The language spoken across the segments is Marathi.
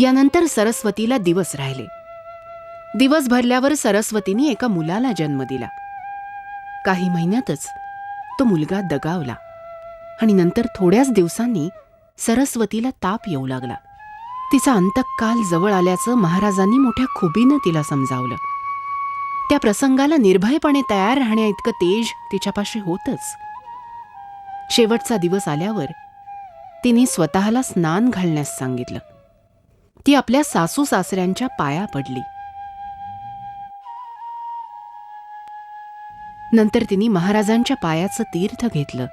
यानंतर सरस्वतीला दिवस राहिले. दिवस भरल्यावर सरस्वतीने एका मुलाला जन्म दिला. काही महिन्यातच तो मुलगा दगावला आणि नंतर थोड्याच दिवसांनी सरस्वतीला ताप येऊ लागला. तिचा अंतकाल जवळ आल्याचं महाराजांनी मोठ्या खुबीनं तिला समजावलं. त्या प्रसंगाला निर्भयपणे तयार राहण्या इतकं तेज तिच्यापाशी होतच. शेवटचा दिवस आल्यावर तिने स्वतःला स्नान घालण्यास सांगितलं. ती आपल्या सासू सासऱ्यांच्या पाया पडली. नंतर तिने महाराजांच्या पायाचं तीर्थ घेतलं.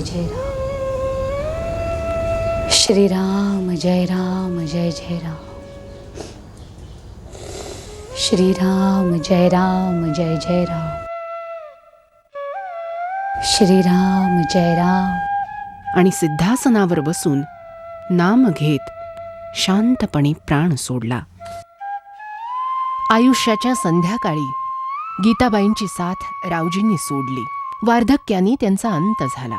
जय जय राम. श्रीराम जय राम जय जय राम. श्रीराम जय राम जय जय राम. श्रीराम जय राम. आणि सिद्धासनावर बसून नाम घेत शांतपणे प्राण सोडला. आयुष्याच्या संध्याकाळी गीताबाईंची साथ रावजींनी सोडली. वार्धक्याने त्यांचा अंत झाला.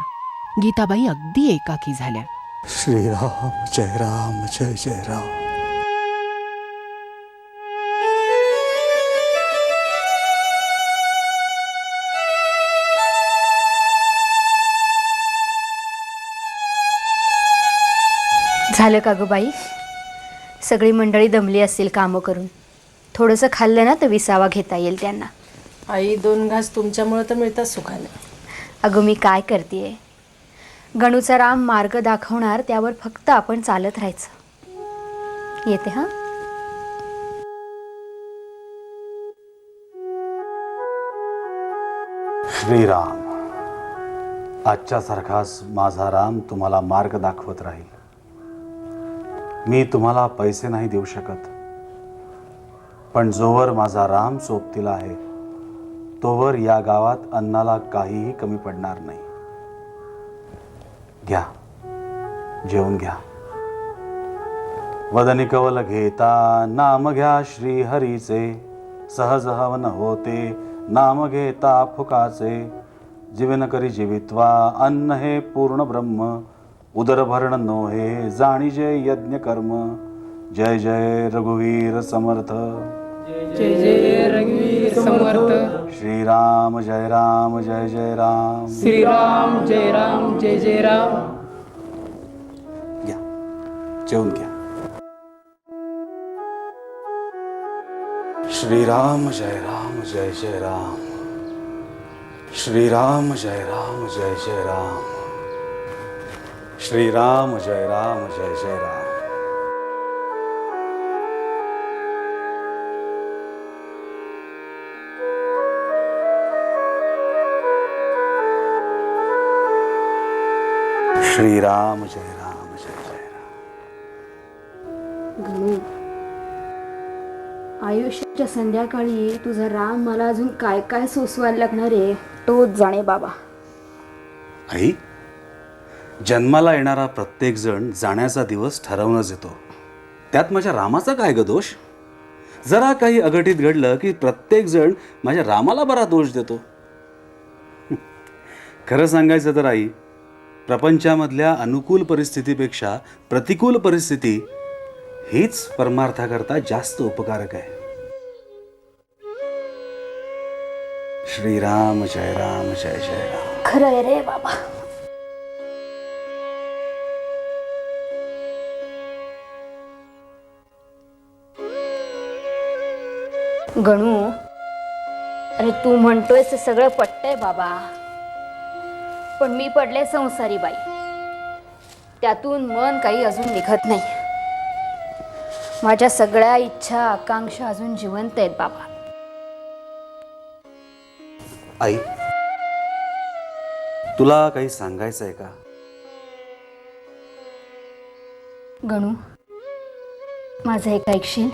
गीताबाई अगदी एकाकी झाल्या. श्रीराम जय राम जय जय राम. झालं का गं बाई? सगळी मंडळी दमली असतील कामं करून. थोडंसं खाल्लं ना तर विसावा घेता येईल त्यांना. आई दोन घास तुमच्यामुळे तर मिळतात सुखाने. अगं मी काय करते गणूचा राम मार्ग दाखवणार त्यावर फक्त आपण चालत राहायचं. येते हां? श्रीराम आजच्या सारखाच माझा राम तुम्हाला मार्ग दाखवत राहील. मी तुम्हाला पैसे नाही देऊ शकत पण जोवर माझा राम सोबतीला आहे तोवर या गावात अन्नाला काहीही कमी पडणार नाही. घ्या. जेवून घ्या. वदनी कवल घेता नाम घ्या श्री हरीचे सहज हवन होते नाम घेता फुकाचे. जीवन करी जीवित्वा अन्न हे पूर्ण ब्रह्म. उदरभरण नोहे जाणी जय यज्ञ कर्म जय जय रघुवीर समर्थ. जय जय रघुवीर समर्थ। श्रीराम जय राम जय जय राम। श्रीराम जय राम जय जय राम। घ्या. जेवून घ्या. श्रीराम जय राम जय जय राम. श्रीराम जय राम जय जय राम. श्रीराम जय राम जय जय राम. श्रीराम जय राम जय जय राम आयुष्याच्या संध्याकाळी तुझा राम मला अजून काय काय सोसवायला लागणार आहे? तोच जाणे बाबा. आई जन्माला येणारा प्रत्येक जण जाण्याचा दिवस ठरवूनच येतो. त्यात माझ्या रामाचा काय ग दोष? जरा काही अघटित घडलं की प्रत्येक जण माझ्या रामाला बरा दोष देतो. खरं सांगायचं तर आई प्रपंचामधल्या अनुकूल परिस्थितीपेक्षा प्रतिकूल परिस्थिती हीच परमार्थाकरता जास्त उपकारक आहे. श्रीराम जय राम जय जय राम. खरं रे बाबा. गणू अरे तू म्हणतोय सगळं पटतंय बाबा. पण मी पडले संसारी बाई. त्यातून मन काही अजून निघत नाही. माझ्या सगळ्या इच्छा आकांक्षा अजून जिवंत आहेत बाबा. आई तुला काही सांगायचं आहे का? गणू माझं एक ऐकशील?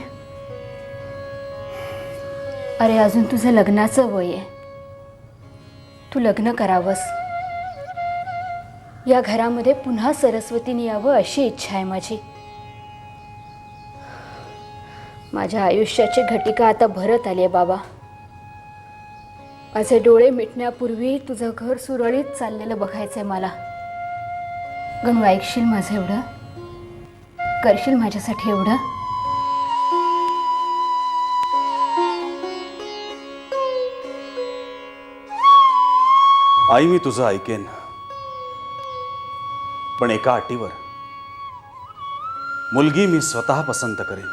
अरे अजून तुझं लग्नाचं वय आहे. तू लग्न करावंस. या घरामध्ये पुन्हा सरस्वतीने यावं अशी इच्छा आहे माझी. माझ्या आयुष्याची घटिका आता भरत आली आहे बाबा. माझे डोळे मिटण्यापूर्वी तुझं घर सुरळीत चाललेलं बघायचं आहे मला. गणू ऐकशील माझं एवढं? करशील माझ्यासाठी एवढं? आई मी तुझं ऐकेन. पण एका अटीवर. मुलगी मी स्वतः पसंत करेन.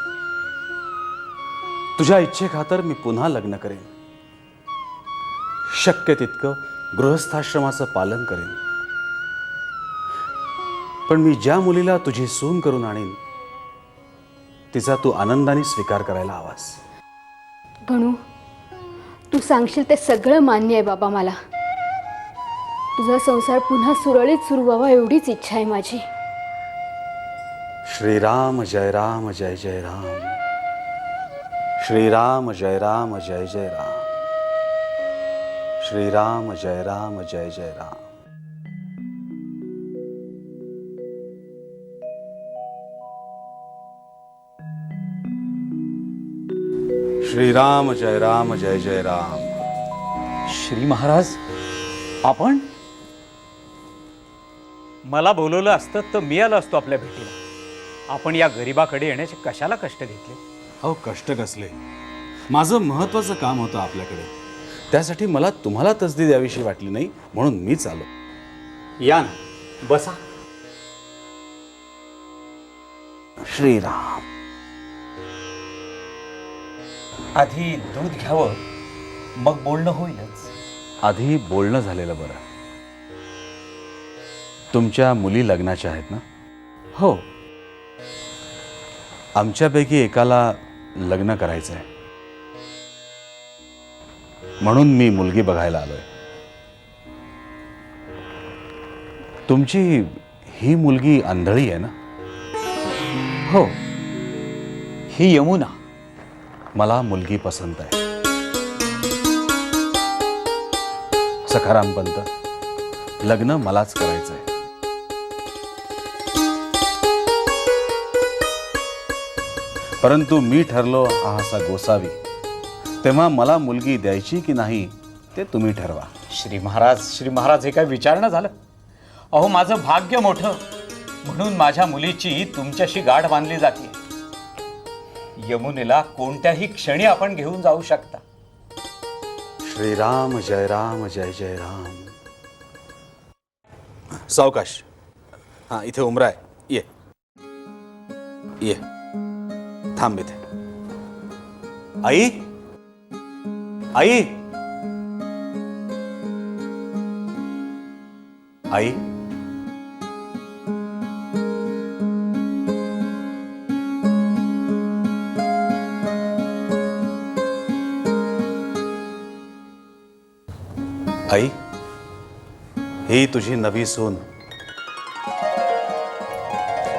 तुझ्या इच्छेखातर मी पुन्हा लग्न करेन. शक्य तितकं गृहस्थाश्रमाचं पालन करेन. पण मी ज्या मुलीला तुझी सून करून आणीन तिचा तू आनंदाने स्वीकार करायला हवास. गणू तू सांगशील ते सगळं मान्य आहे बाबा मला. तुझा संसार पुन्हा सुरळीत सुरू व्हावा एवढीच इच्छा आहे माझी. श्रीराम जय राम जय जय राम. श्रीराम जय राम जय जय राम. श्रीराम जय राम जय जय राम. श्रीराम जय राम जय जय राम. श्री महाराज आपण मला बोलवलं असतं तर मी आलो असतो आपल्या भेटीला. आपण या गरिबाकडे येण्याचे कशाला कष्ट घेतले? अहो कष्ट कसले? माझं महत्वाचं काम होतं आपल्याकडे. त्यासाठी मला तुम्हाला तसदी द्यावीशी वाटली नाही म्हणून मीच आलो. या ना. बसा. श्रीराम. आधी दूध घ्यावं मग बोलणं होईलच. आधी बोलणं झालेलं बरं. तुमच्या मुली लग्नाच्या आहेत ना? हो. आमच्यापैकी एकाला लग्न करायचं आहे म्हणून मी मुलगी बघायला आलोय. तुमची ही मुलगी आंधळी आहे ना? हो. ही यमुना. मला मुलगी पसंत आहे. सखाराम पंत लग्न मलाच करायचं आहे परंतु मी ठरलो हा असा गोसावी. तेव्हा मला मुलगी द्यायची की नाही ते तुम्ही ठरवा. श्री महाराज श्री महाराज हे काय विचारणं झालं? अहो माझं भाग्य मोठं. म्हणून माझ्या मुलीची तुमच्याशी गाठ बांधली जाते. यमुनेला कोणत्याही क्षणी आपण घेऊन जाऊ शकता. श्रीराम जय राम जय जय राम. सावकाश. हा इथे उमरा आहे. ये. ये. थांब इथे आई? आई? आई? आई ही तुझी नवी सून.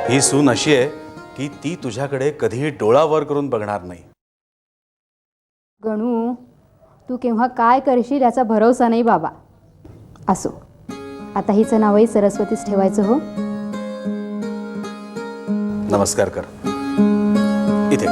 ही सून अशी आहे की ती तुझ्याकडे कधीही डोळा वर करून बघणार नाही. गणू तू केव्हा काय करशील याचा भरोसा नाही बाबा. असो आता हिचं नावही सरस्वतीच ठेवायचं हो. नमस्कार कर. इथे.